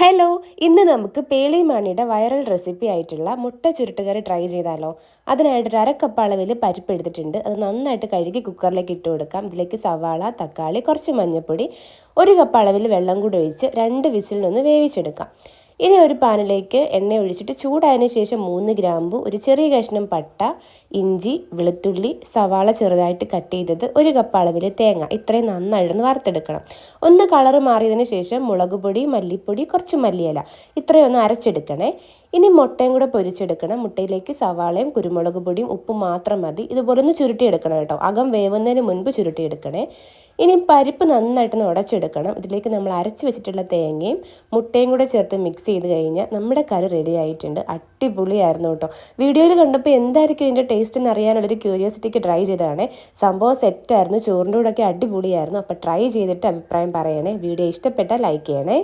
Hello ഇന്ന് നമുക്ക് പേളിമാണിയുടെ viral recipe ആയിട്ടുള്ള മുട്ട ചുരുട്ടുകറി ട്രൈ ചെയ്താലോ. അതിനായിട്ട് ഒരു അരക്കപ്പ് അളവിൽ പരിപ്പ് എടുത്തിട്ടുണ്ട്. അത് നന്നായിട്ട് കഴുകി കുക്കറിലേക്ക് ഇട്ട് കൊടുക്കാം. ഇതിലേക്ക് സവാള തക്കാളി കുറച്ച് മഞ്ഞൾപ്പൊടി ഒരു കപ്പ് അളവിൽ വെള്ളം കൂടി ഒഴിച്ച് രണ്ട് വിസിലിനൊന്ന് വേവിച്ചെടുക്കാം. ഇനി ഒരു പാനിലേക്ക് എണ്ണ ഒഴിച്ചിട്ട് ചൂടായതിനു ശേഷം മൂന്ന് ഗ്രാമ്പു ഒരു ചെറിയ കഷ്ണം പട്ട ഇഞ്ചി വെളുത്തുള്ളി സവാള ചെറുതായിട്ട് കട്ട് ചെയ്തത് ഒരു കപ്പ് അളവിൽ തേങ്ങ. ഇത്രയും നന്നായിട്ടൊന്ന് വറുത്തെടുക്കണം. ഒന്ന് കളറ് മാറിയതിന് ശേഷം മുളക് പൊടി മല്ലിപ്പൊടി കുറച്ച് മല്ലിയില. ഇത്രയും ഒന്ന് അരച്ചെടുക്കണേ. ഇനി മുട്ടയും കൂടെ പൊരിച്ചെടുക്കണം. മുട്ടയിലേക്ക് സവാളയും കുരുമുളക് പൊടിയും ഉപ്പും മാത്രം മതി. ഇതുപോലെ ഒന്ന് ചുരുട്ടിയെടുക്കണം കേട്ടോ. അകം വേവുന്നതിന് മുൻപ് ചുരുട്ടിയെടുക്കണേ. ഇനി പരിപ്പ് നന്നായിട്ടൊന്ന് ഉടച്ചെടുക്കണം. ഇതിലേക്ക് നമ്മൾ അരച്ച് വെച്ചിട്ടുള്ള തേങ്ങയും മുട്ടയും കൂടെ ചേർത്ത് മിക്സ് ചെയ്ത് കഴിഞ്ഞാൽ നമ്മുടെ കറി റെഡി ആയിട്ടുണ്ട്. അടിപൊളിയായിരുന്നു കേട്ടോ. വീഡിയോയിൽ കണ്ടപ്പോൾ എന്തായിരിക്കും ഇതിന്റെ ടേസ്റ്റ് എന്ന് അറിയാനുള്ളൊരു ക്യൂരിയോസിറ്റിക്ക് ട്രൈ ചെയ്തതാണ്. സംഭവം സെറ്റായിരുന്നു ചോറിന്റെ കൂടെയൊക്കെ അടിപൊളിയായിരുന്നു. അപ്പോൾ ട്രൈ ചെയ്തിട്ട് അഭിപ്രായം പറയണേ. വീഡിയോ ഇഷ്ടപ്പെട്ടാൽ ലൈക്ക് ചെയ്യണേ.